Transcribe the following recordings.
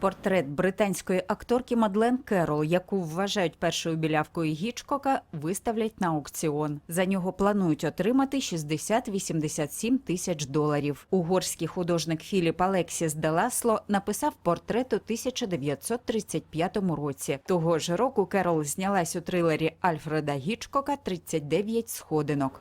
Портрет британської акторки Мадлен Керол, яку вважають першою білявкою Гічкока, виставлять на аукціон. За нього планують отримати 60-87 тисяч доларів. Угорський художник Філіп Алексіс Деласло написав портрет у 1935 році. Того ж року Керол знялась у трилері Альфреда Гічкока «39 сходинок.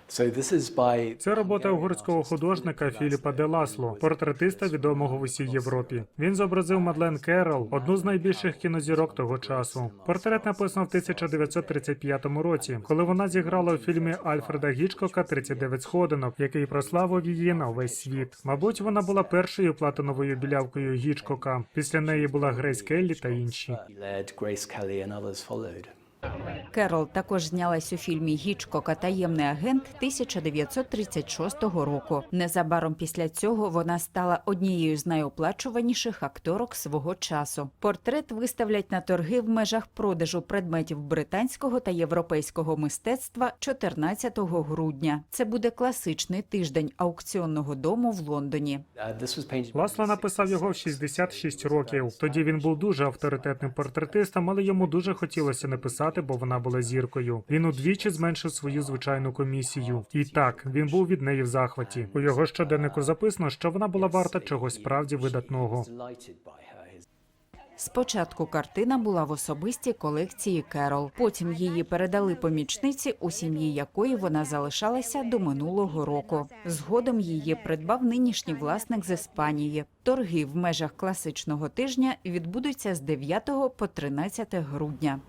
Це робота угорського художника Філіпа де Ласло, портретиста відомого в усій Європі. Він зобразив Мадлен Керрол, одну з найбільших кінозірок того часу. Портрет написано в 1935 році, коли вона зіграла у фільмі Альфреда Гічкока «39 сходинок, який прославив її на весь світ. Мабуть, вона була першою платиновою білявкою Гічкока. Після неї була Грейс Келлі та інші. Керол також знялась у фільмі Гічкока Таємний агент 1936 року. Незабаром після цього вона стала однією з найоплачуваніших акторок свого часу. Портрет виставлять на торги в межах продажу предметів британського та європейського мистецтва 14 грудня. Це буде класичний тиждень аукціонного дому в Лондоні. Ласло написав його в 66 років. Тоді він був дуже авторитетним портретистом, але йому дуже хотілося не писати, бо вона була зіркою. Він удвічі зменшив свою звичайну комісію. І так він був від неї в захваті. У його щоденнику записано, що вона була варта чогось справді видатного. Спочатку картина була в особистій колекції Керол. Потім її передали помічниці, у сім'ї якої вона залишалася до минулого року. Згодом її придбав нинішній власник з Іспанії. Торги в межах класичного тижня відбудуться з 9 по 13 грудня.